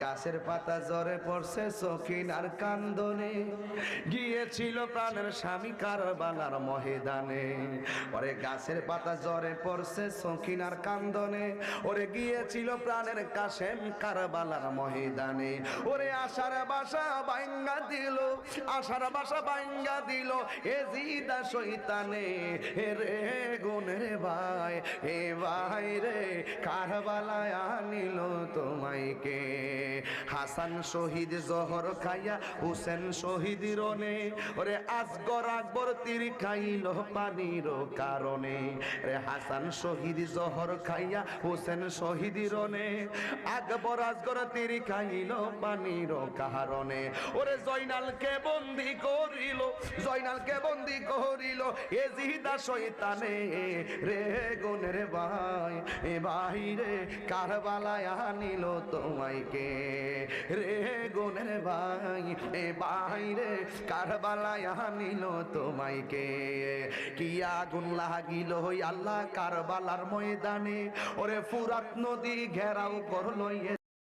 গাছের পাতা জ্বরে পড়ছে, সখিন আর কান্দনে। গিয়েছিল প্রাণের স্বামী কারবালার মহেদানে ওরে গাছের পাতা জ্বরে পড়ছে, সখিন আর কান্দনে। ওরে গিয়েছিল প্রাণের কাশেম কারবালার মহেদানে ওরে আশার বাসা বাইঙ্গা আশার বাসা বাঙ্গা দিল, এ জিদা শৈতানে রে গুনে ভাই, এ ভাই রে কারবালায় আনিল তোমায় কে? হাসান শহীদ জহর খাইয়া, হুসেন শহীদ রনে। ওরে আজগর আকবর তীর খাইল পানির কারণে। রে হাসান শহীদ জহর খাইয়া, হুসেন শহীদ রনে। আকবর আজগর তীর খাইল পানির কারণে। ওরে জয়নালকে বন্দি করিল, জয়নালকে বন্দি করিল এ জিদা শৈতানে রে গুনের ভাই, এ ভাই কারবালায় আনিল তোমায় কে? রে গুণের ভাই, এ বাইরে কারবালায় আনিল তোমায় কে? আগুন লাগিল হই আল্লাহ কারবালার ময়দানে? ওরে ফুরাত নদী ঘেরাও করল